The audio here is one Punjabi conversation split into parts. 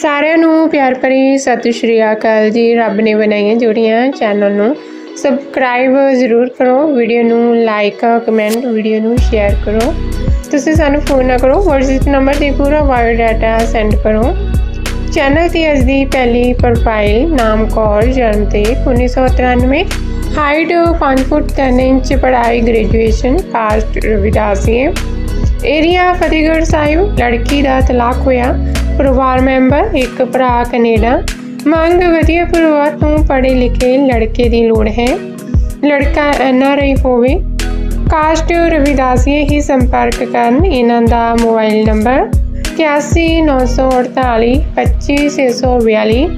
ਸਾਰਿਆਂ ਨੂੰ ਪਿਆਰ ਭਰੀ ਸਤਿ ਸ਼੍ਰੀ ਅਕਾਲ ਜੀ। ਰੱਬ ਨੇ ਬਣਾਈਆਂ ਜੋੜੀਆਂ ਚੈਨਲ ਨੂੰ। ਸਬਸਕ੍ਰਾਈਬ ਜ਼ਰੂਰ ਕਰੋ ਵੀਡੀਓ ਨੂੰ ਲਾਈਕ ਕਮੈਂਟ ਵੀਡੀਓ ਨੂੰ ਸ਼ੇਅਰ ਕਰੋ। ਤੁਸੀਂ ਸਾਨੂੰ ਫੋਨ ਨਾ ਕਰੋ, WhatsApp ਨੰਬਰ ਤੇ ਪੂਰਾ ਬਾਇਓ ਡਾਟਾ ਸੈਂਡ ਕਰੋ। ਚੈਨਲ ਤੇ ਅੱਜ ਦੀ ਪਹਿਲੀ ਪ੍ਰੋਫਾਈਲ ਨਾਮ ਕੌਰ, ਜਨਮ ਤੇ 1993 ਹਾਈਟ 5 ਫੁੱਟ 3 ਇੰਚ, ਪੜ੍ਹਾਈ ਗ੍ਰੈਜੂਏਸ਼ਨ ਕਾਸਟ ਰਵਿਦਾਸੀਏ। ਏਰੀਆ ਫਤਿਹਗੜ੍ਹ ਸਾਹਿਬ, ਲੜਕੀ ਦਾ ਤਲਾਕ ਹੋਇਆ। ਪਰਿਵਾਰ ਮੈਂਬਰ, ਇੱਕ ਭਰਾ ਕੈਨੇਡਾ। ਮੰਗ ਵਧੀਆ ਪਰਿਵਾਰ ਤੋਂ ਪੜ੍ਹੇ ਲਿਖੇ ਲੜਕੇ ਦੀ ਲੋੜ ਹੈ। ਲੜਕਾ ਐਨਆਰਆਈ ਹੋਵੇ। ਕਾਸਟ ਰਵਿਦਾਸੀਏ ਹੀ ਸੰਪਰਕ ਕਰਨ ਇਹਨਾਂ ਦਾ ਮੋਬਾਈਲ ਨੰਬਰ 8194 25642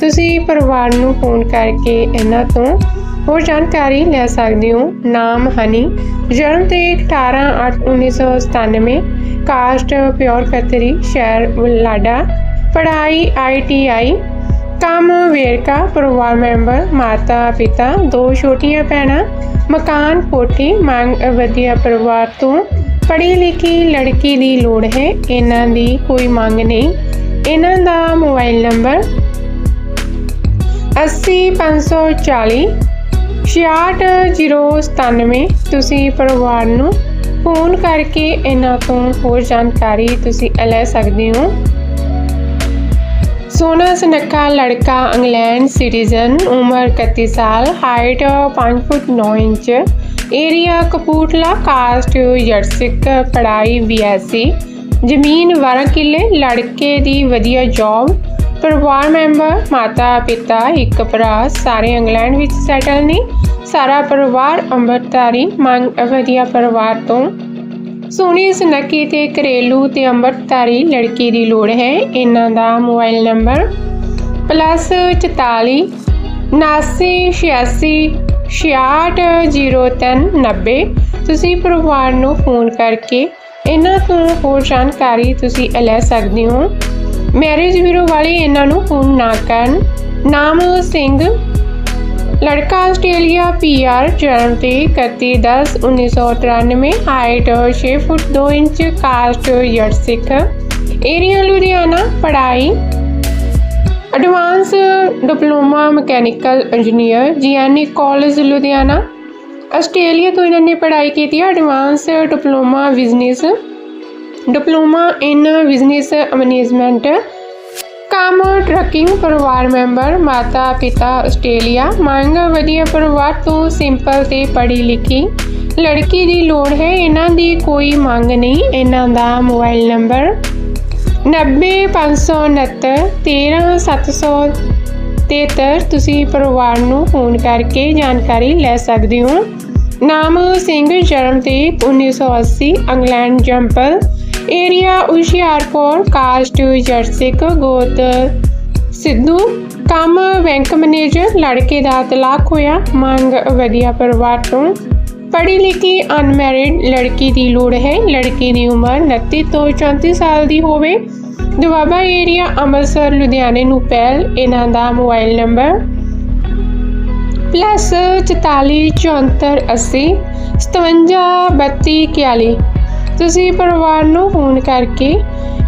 ਤੁਸੀਂ ਪਰਿਵਾਰ ਨੂੰ ਫੋਨ ਕਰਕੇ ਇਹਨਾਂ ਤੋਂ ਹੋਰ ਜਾਣਕਾਰੀ ਲੈ ਸਕਦੇ ਹੋ। ਨਾਮ, ਹਨੀ। ਜਨਮ ਤੇ 18/8/1997 ਕਾਸਟ ਪਿਓਰ ਖੱਤਰੀ ਸ਼ਹਿਰ ਬੁਲਾਡਾ ਪੜ੍ਹਾਈ ਆਈਟੀਆਈ ਕੰਮ ਵੇਰਕਾ ਪਰਿਵਾਰ ਮੈਂਬਰ ਮਾਤਾ ਪਿਤਾ ਦੋ ਛੋਟੀਆਂ ਭੈਣਾਂ ਮਕਾਨ ਕੋਠੀ ਮੰਗ ਵਧੀਆ ਪਰਿਵਾਰ ਤੋਂ ਪੜ੍ਹੀ ਲਿਖੀ ਲੜਕੀ ਦੀ ਲੋੜ ਹੈ ਇਹਨਾਂ ਦੀ ਕੋਈ ਮੰਗ ਨਹੀਂ ਇਹਨਾਂ ਦਾ ਮੋਬਾਈਲ ਨੰਬਰ 80540 66097 ਤੁਸੀਂ ਪਰਿਵਾਰ ਨੂੰ ਫੋਨ ਕਰਕੇ ਇਹਨਾਂ ਤੋਂ ਹੋਰ ਜਾਣਕਾਰੀ ਤੁਸੀਂ ਲੈ ਸਕਦੇ ਹੋ। ਸੋਨਾ ਸਨੱਖਾ ਲੜਕਾ ਇੰਗਲੈਂਡ ਸਿਟੀਜ਼ਨ, ਉਮਰ 31 ਸਾਲ height 5 foot 9 inch area Kapurthala caste ਯਰਸਿਕ ਪੜਾਈ ਬੀਐਸਸੀ ਜ਼ਮੀਨ 12 ਕਿੱਲੇ, ਲੜਕੇ ਦੀ ਵਧੀਆ ਜੌਬ ਪਰਿਵਾਰ ਮੈਂਬਰ, ਮਾਤਾ, ਪਿਤਾ, ਇੱਕ ਭਰਾ, ਸਾਰੇ ਇੰਗਲੈਂਡ ਵਿੱਚ ਸੈਟਲ ਨੇ। ਸਾਰਾ ਪਰਿਵਾਰ ਅੰਮ੍ਰਿਤਧਾਰੀ, ਮੰਗ ਵਧੀਆ ਪਰਿਵਾਰ ਤੋਂ। ਸੋਹਣੀ ਸੁਨੱਖੀ ਤੇ ਘਰੇਲੂ ਤੇ ਅੰਮ੍ਰਿਤਧਾਰੀ ਲੜਕੀ ਦੀ ਲੋੜ ਹੈ। ਇਹਨਾਂ ਦਾ ਮੋਬਾਈਲ ਨੰਬਰ ਪਲੱਸ 44 ਨਾਸੀ 86 660390 ਤੁਸੀਂ ਪਰਿਵਾਰ ਨੂੰ ਫੋਨ ਕਰਕੇ ਇਹਨਾਂ ਤੋਂ ਹੋਰ ਜਾਣਕਾਰੀ ਤੁਸੀਂ ਲੈ ਸਕਦੇ ਹੋ। ਮੈਰਿਜ ਬਿਊਰੋ ਵਾਲੇ ਇਹਨਾਂ ਨੂੰ ਫੋਨ ਨਾ ਕਰਨ। ਨਾਮ ਸਿੰਘ। ਲੜਕਾ ਆਸਟ੍ਰੇਲੀਆ ਪੀਆਰ ਜਨਮ ਤੇ 31/10/1993 ਹਾਈਟ 6 ਫੁੱਟ 2 ਇੰਚ ਕਾਸਟ ਯਰਸਿਕ ਏਰੀਆ ਲੁਧਿਆਣਾ, ਪੜ੍ਹਾਈ। Advance diploma mechanical engineer GNE college Ludhiana. Australia ਤੋਂ ਇਹਨਾਂ ਨੇ ਪੜ੍ਹਾਈ ਕੀਤੀ। ਹੈ advance diploma business diploma in business management ਕੰਮ ਟਰੱਕਿੰਗ ਪਰਿਵਾਰ ਮੈਂਬਰ ਮਾਤਾ ਪਿਤਾ ਆਸਟ੍ਰੇਲੀਆ ਮੰਗ ਵਧੀਆ ਪਰਿਵਾਰ ਤੋਂ ਸਿੰਪਲ ਤੇ ਪੜ੍ਹੀ ਲਿਖੀ ਲੜਕੀ ਦੀ ਲੋੜ ਹੈ ਇਹਨਾਂ ਦੀ ਕੋਈ ਮੰਗ ਨਹੀਂ ਇਹਨਾਂ ਦਾ ਮੋਬਾਈਲ ਨੰਬਰ 90569 13773 ਤੁਸੀਂ ਪਰਿਵਾਰ ਨੂੰ ਫੋਨ ਕਰਕੇ ਜਾਣਕਾਰੀ ਲੈ ਸਕਦੇ ਹੋ ਨਾਮ ਸਿੰਘ ਜਨਮ ਤੇ 1980 ਇੰਗਲੈਂਡ ਜੰਪਲ ਏਰੀਆ ਹੁਸ਼ਿਆਰਪੁਰ ਕਾਸਟ ਜਰਸਿਕ ਗੋਤ ਸਿੱਧੂ। ਕੰਮ ਬੈਂਕ ਮੈਨੇਜਰ, ਲੜਕੇ ਦਾ ਤਲਾਕ ਹੋਇਆ, ਮੰਗ ਵਧੀਆ ਪਰਿਵਾਰ ਤੋਂ। ਪੜ੍ਹੀ ਲਿਖੀ ਅਨਮੈਰਿਡ ਲੜਕੀ ਦੀ ਲੋੜ ਹੈ, ਲੜਕੀ ਦੀ ਉਮਰ 29 ਤੋਂ 34 ਸਾਲ ਦੀ ਹੋਵੇ। ਦੁਆਬਾ ਏਰੀਆ ਅੰਮ੍ਰਿਤਸਰ, ਲੁਧਿਆਣੇ ਨੂੰ ਪਹਿਲ, ਇਹਨਾਂ ਦਾ ਮੋਬਾਈਲ ਨੰਬਰ। ਪਲੱਸ 44 ਤੁਸੀਂ ਪਰਿਵਾਰ ਨੂੰ ਫੋਨ ਕਰਕੇ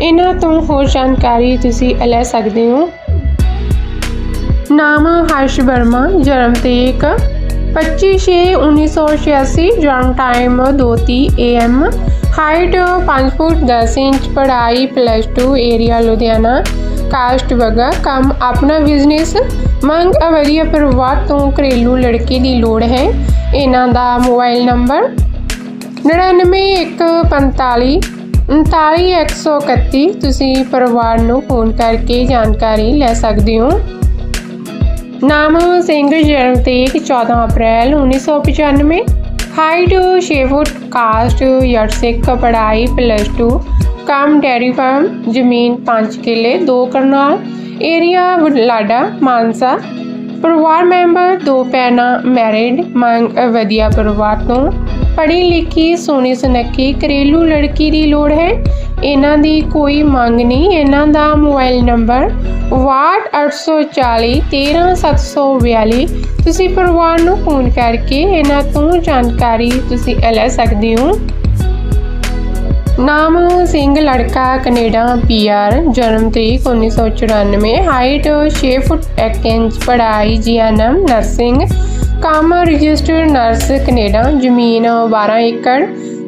ਇਹਨਾਂ ਤੋਂ ਹੋਰ ਜਾਣਕਾਰੀ ਤੁਸੀਂ ਲੈ ਸਕਦੇ ਹੋ। ਨਾਮ ਹਰਸ਼ ਵਰਮਾ, ਜਨਮ ਤਰੀਕ 25/6/1986 ਜਨਮ time 2:30 AM height 5 foot 10 inch, ਪੜ੍ਹਾਈ ਪਲੱਸ 2 ਏਰੀਆ ਲੁਧਿਆਣਾ ਕਾਸਟ ਵਗਾ, ਕੰਮ ਆਪਣਾ ਬਿਜ਼ਨਸ ਮੰਗ ਵਧੀਆ ਪਰਿਵਾਰ ਤੋਂ ਘਰੇਲੂ ਲੜਕੇ ਦੀ ਲੋੜ ਹੈ। ਇਹਨਾਂ ਦਾ ਮੋਬਾਈਲ ਨੰਬਰ 99145 39131 ਤੁਸੀਂ ਪਰਿਵਾਰ ਨੂੰ ਫੋਨ ਕਰਕੇ ਜਾਣਕਾਰੀ ਲੈ ਸਕਦੇ ਹੋ। ਨਾਮ ਸਿੰਘ ਜਨਮ ਤਰੀਕ 14 ਅਪ੍ਰੈਲ 1995 ਹਾਈਟ 6 ਫੁੱਟ, ਕਾਸਟ ਯਰਸਿਕ ਪੜ੍ਹਾਈ ਪਲੱਸ 2 ਕੰਮ ਡੈਰੀ ਫਾਰਮ ਜ਼ਮੀਨ 5 ਕਿੱਲੇ 2 ਕਰਨਾਲ ਏਰੀਆ ਬੁਢਲਾਡਾ ਮਾਨਸਾ। ਪਰਿਵਾਰ ਮੈਂਬਰ, ਦੋ ਭੈਣਾਂ ਮੈਰਿਡ ਮੰਗ, ਵਧੀਆ ਪਰਿਵਾਰ ਤੋਂ। ਪੜ੍ਹੀ ਲਿਖੀ ਸੋਹਣੀ ਸੁਨੱਖੀ ਘਰੇਲੂ ਲੜਕੀ ਦੀ ਲੋੜ ਹੈ। ਇਹਨਾਂ ਦੀ ਕੋਈ ਮੰਗ ਨਹੀਂ। ਇਹਨਾਂ ਦਾ ਮੋਬਾਈਲ ਨੰਬਰ 6840 13742 ਤੁਸੀਂ ਪਰਿਵਾਰ ਨੂੰ ਫੋਨ ਕਰਕੇ ਇਹਨਾਂ ਤੋਂ ਜਾਣਕਾਰੀ ਤੁਸੀਂ ਲੈ ਸਕਦੇ ਹੋ। ਨਾਮ ਸਿੰਘ, ਲੜਕਾ, ਕੈਨੇਡਾ ਪੀਆਰ ਜਨਮ ਤਰੀਕ 1994 ਹਾਈਟ 6 ਫੁੱਟ 1 ਇੰਚ, ਪੜ੍ਹਾਈ ਜੀਐਨਐਮ ਨਰਸਿੰਗ ਕੰਮ ਰਜਿਸਟਰਡ ਨਰਸ ਕੈਨੇਡਾ, ਜ਼ਮੀਨ 12 ਏਕੜ,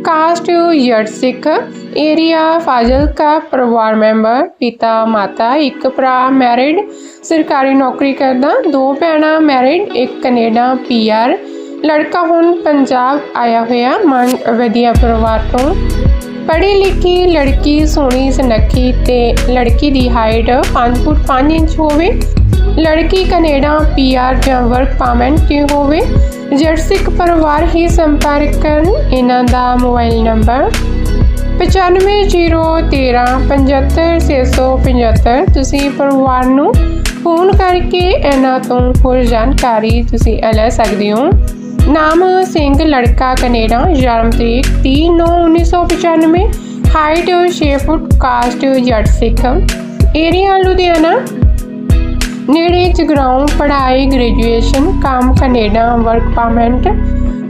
ਕਾਸਟ ਜੱਟ ਸਿੱਖ, ਏਰੀਆ ਫਾਜ਼ਿਲਕਾ, ਪਰਿਵਾਰ ਮੈਂਬਰ, ਪਿਤਾ, ਮਾਤਾ, ਇੱਕ ਭਰਾ, ਮੈਰਿਡ, ਸਰਕਾਰੀ ਨੌਕਰੀ ਕਰਦਾ, ਦੋ ਭੈਣਾਂ, ਮੈਰਿਡ, ਇੱਕ ਕੈਨੇਡਾ ਪੀਆਰ ਲੜਕਾ ਹੁਣ ਪੰਜਾਬ ਆਇਆ ਹੋਇਆ, ਮਨ ਵਧੀਆ ਪਰਿਵਾਰ ਤੋਂ। ਪੜ੍ਹੀ ਲਿਖੀ ਲੜਕੀ ਸੋਹਣੀ ਸੁਨੱਖੀ ਤੇ ਲੜਕੀ ਦੀ ਹਾਈਟ 5 ਫੁੱਟ 5 ਇੰਚ ਹੋਵੇ ਲੜਕੀ ਕੈਨੇਡਾ ਪੀਆਰ ਜਾਂ ਵਰਕ ਪਰਮਿਟ ਦੀ ਹੋਵੇ? ਜਰਸਿਕ ਪਰਿਵਾਰ ਹੀ ਸੰਪਰਕ ਕਰਨ, ਇਹਨਾਂ ਦਾ ਮੋਬਾਈਲ ਨੰਬਰ 9501375675 ਤੁਸੀਂ ਪਰਿਵਾਰ ਨੂੰ ਫੋਨ ਕਰਕੇ ਇਹਨਾਂ ਤੋਂ ਹੋਰ ਜਾਣਕਾਰੀ ਤੁਸੀਂ ਲੈ ਸਕਦੇ ਹੋ। ਨਾਮ ਸਿੰਘ, ਲੜਕਾ ਕੈਨੇਡਾ, ਜਨਮ ਤਰੀਕ 3/9/1995 ਹਾਈਟ 6 ਫੁੱਟ ਕਾਸਟ ਜੱਟ ਸਿੱਖ ਏਰੀਆ ਲੁਧਿਆਣਾ ਨੇੜੇ ਜਗਰਾਉਂ ਪੜ੍ਹਾਈ ਗ੍ਰੈਜੂਏਸ਼ਨ ਕੰਮ ਕੈਨੇਡਾ ਵਰਕ ਪਰਮਿਟ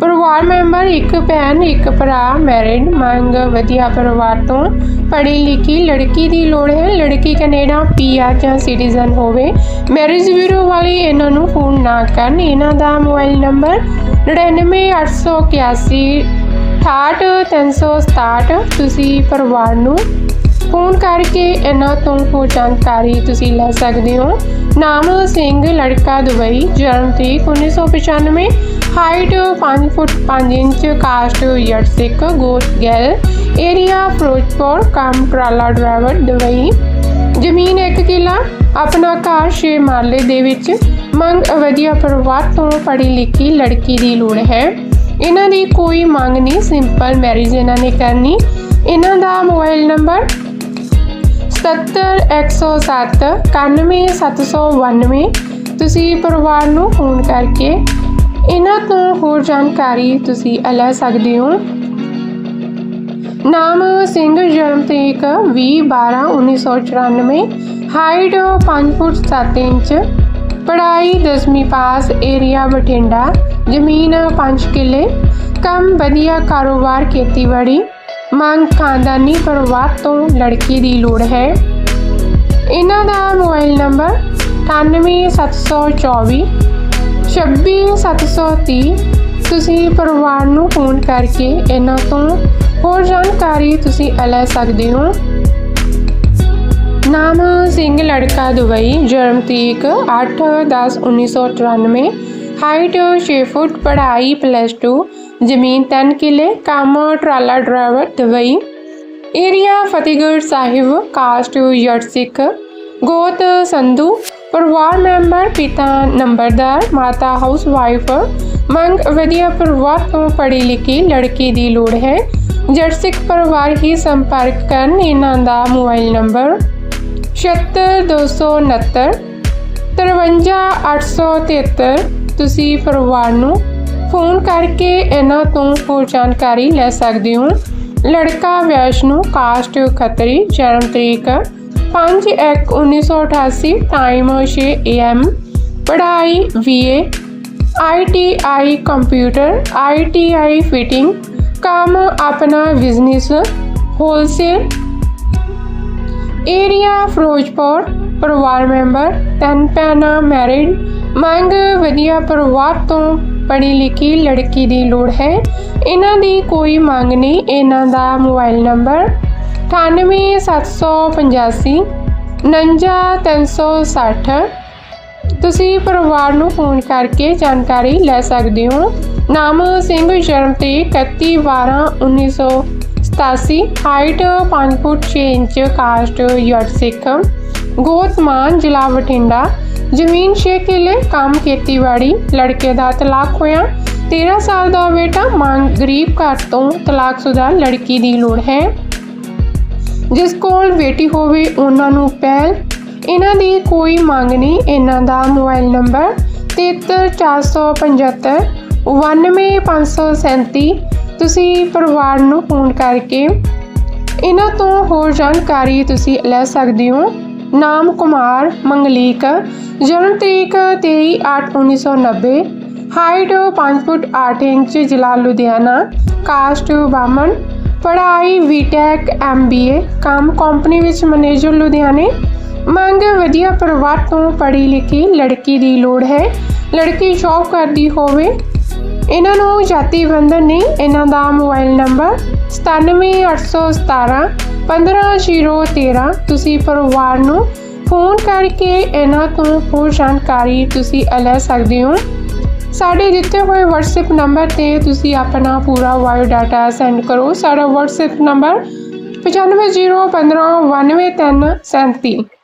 ਪਰਿਵਾਰ ਮੈਂਬਰ, ਇੱਕ ਭੈਣ, ਇੱਕ ਭਰਾ ਮੈਰਿਡ ਮੰਗ, ਵਧੀਆ ਪਰਿਵਾਰ ਤੋਂ ਪੜ੍ਹੀ ਲਿਖੀ ਲੜਕੀ ਦੀ ਲੋੜ ਹੈ। ਲੜਕੀ ਕੈਨੇਡਾ ਪੀਆਰ ਜਾਂ ਸਿਟੀਜ਼ਨ ਹੋਵੇ। ਮੈਰਿਜ ਬਿਊਰੋ ਵਾਲੀ ਇਹਨਾਂ ਨੂੰ ਫੋਨ ਨਾ ਕਰਨ। ਇਹਨਾਂ ਦਾ ਮੋਬਾਈਲ ਨੰਬਰ 99881 68367 ਤੁਸੀਂ ਪਰਿਵਾਰ ਨੂੰ ਫੋਨ ਕਰਕੇ ਇਹਨਾਂ ਤੋਂ ਹੋਰ ਜਾਣਕਾਰੀ ਤੁਸੀਂ ਲੈ ਸਕਦੇ ਹੋ। ਨਾਮ ਸਿੰਘ, ਲੜਕਾ ਦੁਬਈ, ਜਨਮ ਤਰੀਕ 1995 height 5 foot 5 inch, caste Jat Sikh ਗੋਤ ਗੈਲ। ਏਰੀਆ ਫਿਰੋਜ਼ਪੁਰ ਕੰਮ ਟਰਾਲਾ ਡਰਾਈਵਰ ਦੁਬਈ। ਜ਼ਮੀਨ ਇੱਕ ਕਿੱਲਾ। ਆਪਣਾ ਘਰ ਛੇ ਮਾਰਲੇ ਦੇ ਵਿੱਚ। ਮੰਗ ਵਧੀਆ ਪਰਿਵਾਰ ਤੋਂ ਪੜ੍ਹੀ ਲਿਖੀ ਲੜਕੀ ਦੀ ਲੋੜ ਹੈ। ਇਹਨਾਂ ਦੀ ਕੋਈ ਮੰਗ ਨਹੀਂ ਸਿੰਪਲ ਮੈਰਿਜ ਇਹਨਾਂ ਨੇ ਕਰਨੀ। ਇਹਨਾਂ ਦਾ ਮੋਬਾਈਲ ਨੰਬਰ 70107 91792 ਤੁਸੀਂ ਪਰਿਵਾਰ ਨੂੰ ਫੋਨ ਕਰਕੇ ਇਹਨਾਂ ਤੋਂ ਹੋਰ ਜਾਣਕਾਰੀ ਤੁਸੀਂ ਲੈ ਸਕਦੇ ਹੋ। ਨਾਮ ਸਿੰਘ, ਜਨਮ ਤਰੀਕ 20/12/1994 ਹਾਈਟ 5 ਫੁੱਟ 7 ਇੰਚ। ਪੜ੍ਹਾਈ 10ਵੀਂ ਪਾਸ ਏਰੀਆ ਬਠਿੰਡਾ। ਜ਼ਮੀਨ 5 ਕਿੱਲੇ। ਕੰਮ ਵਧੀਆ, ਕਾਰੋਬਾਰ, ਖੇਤੀਬਾੜੀ। ਮੰਗ ਖਾਨਦਾਨੀ ਪਰਿਵਾਰ ਤੋਂ ਲੜਕੀ ਦੀ ਲੋੜ ਹੈ। ਇਹਨਾਂ ਦਾ ਮੋਬਾਈਲ ਨੰਬਰ 98724 26730 ਤੁਸੀਂ ਪਰਿਵਾਰ ਨੂੰ ਫੋਨ ਕਰਕੇ ਇਹਨਾਂ ਤੋਂ ਹੋਰ ਜਾਣਕਾਰੀ ਤੁਸੀਂ ਲੈ ਸਕਦੇ ਹੋ। ਨਾਮ ਸਿੰਘ, ਲੜਕਾ ਦੁਬਈ, ਜਨਮ ਤਰੀਕ 8/10/1994 ਹਾਈਟ 6 ਫੁੱਟ, ਪੜ੍ਹਾਈ ਪਲੱਸ 2 ਜ਼ਮੀਨ 3 ਕਿੱਲੇ, ਕੰਮ, ਟਰਾਲਾ, driver Dubai area, Fatehgarh Sahib, caste Jat Sikh. ਗੋਤ, ਸੰਧੂ। ਪਰਿਵਾਰ ਮੈਂਬਰ, ਪਿਤਾ, ਨੰਬਰਦਾਰ, ਮਾਤਾ, ਹਾਊਸ ਵਾਈਫ। ਮੰਗ ਵਧੀਆ ਪਰਿਵਾਰ ਤੋਂ ਪੜ੍ਹੀ ਲਿਖੀ ਲੜਕੀ ਦੀ ਲੋੜ ਹੈ। ਜੱਟ ਸਿੱਖ ਪਰਿਵਾਰ ਹੀ ਸੰਪਰਕ ਕਰਨ ਇਹਨਾਂ ਦਾ ਮੋਬਾਈਲ ਨੰਬਰ 70269 53873 ਤੁਸੀਂ ਪਰਿਵਾਰ ਨੂੰ ਫੋਨ ਕਰਕੇ ਇਹਨਾਂ ਤੋਂ ਹੋਰ ਜਾਣਕਾਰੀ ਲੈ ਸਕਦੇ ਹੋ। ਲੜਕਾ ਵੈਸ਼ਨੂ ਕਾਸਟ ਖੱਤਰੀ, ਜਨਮ ਤਰੀਕ 5/1/1988 ਟਾਈਮ 6 AM ਪੜ੍ਹਾਈ BA ITI computer ITI fitting ਕੰਮ ਆਪਣਾ ਬਿਜ਼ਨਸ ਹੋਲਸੇਲ ਏਰੀਆ ਫਿਰੋਜ਼ਪੁਰ, ਪਰਿਵਾਰ ਮੈਂਬਰ ਤਿੰਨ ਭੈਣਾਂ ਮੈਰਿਡ ਮੰਗ ਵਧੀਆ ਪਰਿਵਾਰ ਤੋਂ ਪੜ੍ਹੀ ਲਿਖੀ ਲੜਕੀ ਦੀ ਲੋੜ ਹੈ। ਇਹਨਾਂ ਦੀ ਕੋਈ ਮੰਗ ਨਹੀਂ। ਇਹਨਾਂ ਦਾ ਮੋਬਾਈਲ ਨੰਬਰ 98785 49360 ਤੁਸੀਂ ਪਰਿਵਾਰ ਨੂੰ ਫੋਨ ਕਰਕੇ ਜਾਣਕਾਰੀ ਲੈ ਸਕਦੇ ਹੋ। ਨਾਮ ਸਿੰਘ, ਜਨਮ ਤੇ 31 12 1987 height 5 foot 6 inch, caste Jat ਸਿੱਖ। ਗੋਤਮਾਨ ਜ਼ਿਲ੍ਹਾ ਬਠਿੰਡਾ। ਜ਼ਮੀਨ 6 ਕਿੱਲੇ, ਕੰਮ ਖੇਤੀਬਾੜੀ, ਲੜਕੇ ਦਾ ਤਲਾਕ ਹੋਇਆ। 13 ਸਾਲ ਦਾ ਬੇਟਾ ਮੰਗ ਗਰੀਬ ਘਰ ਤੋਂ ਤਲਾਕਸ਼ੁਦਾ ਲੜਕੀ ਦੀ ਲੋੜ ਹੈ। ਜਿਸ ਕੋਲ ਬੇਟੀ ਹੋਵੇ, ਉਹਨਾਂ ਨੂੰ ਪਹਿਲ। ਇਹਨਾਂ ਦੀ ਕੋਈ ਮੰਗ ਨਹੀਂ, ਇਹਨਾਂ ਦਾ ਮੋਬਾਈਲ ਨੰਬਰ 73475 91537 ਤੁਸੀਂ ਪਰਿਵਾਰ ਨੂੰ ਫੋਨ ਕਰਕੇ ਇਹਨਾਂ ਤੋਂ ਹੋਰ ਜਾਣਕਾਰੀ ਤੁਸੀਂ ਲੈ ਸਕਦੇ ਹੋ। ਨਾਮ ਕੁਮਾਰ ਮੰਗਲੀਕ, ਜਨਮ ਤਰੀਕ 23/8/1990 ਹਾਈਟ 5 ਫੁੱਟ 8 ਇੰਚ, ਜ਼ਿਲ੍ਹਾ ਲੁਧਿਆਣਾ, ਕਾਸਟ ਬਾਮਨ ਪੜ੍ਹਾਈ ਬੀਟੈਕ ਐਮਬੀਏ ਕੰਮ ਕੰਪਨੀ ਵਿੱਚ ਮੈਨੇਜਰ ਲੁਧਿਆਣੇ। ਮੰਗ, ਵਧੀਆ ਪਰਿਵਾਰ ਤੋਂ ਪੜ੍ਹੀ ਲਿਖੀ ਲੜਕੀ ਦੀ ਲੋੜ ਹੈ। ਲੜਕੀ ਜੌਬ ਕਰਦੀ ਹੋਵੇ। ਇਹਨਾਂ ਨੂੰ ਜਾਤੀ ਬੰਧਨ ਨਹੀਂ, ਇਹਨਾਂ ਦਾ ਮੋਬਾਈਲ ਨੰਬਰ 97817 15013 ਤੁਸੀਂ ਪਰਿਵਾਰ ਨੂੰ ਫੋਨ ਕਰਕੇ ਇਹਨਾਂ ਤੋਂ ਹੋਰ ਜਾਣਕਾਰੀ ਤੁਸੀਂ ਲੈ ਸਕਦੇ ਹੋ। ਸਾਡੇ ਦਿੱਤੇ ਹੋਏ WhatsApp ਨੰਬਰ ਤੇ ਤੁਸੀਂ ਆਪਣਾ ਪੂਰਾ ਬਾਇਓ ਡਾਟਾ ਸੈਂਡ ਕਰੋ। ਸਾਡਾ WhatsApp ਨੰਬਰ 9501599337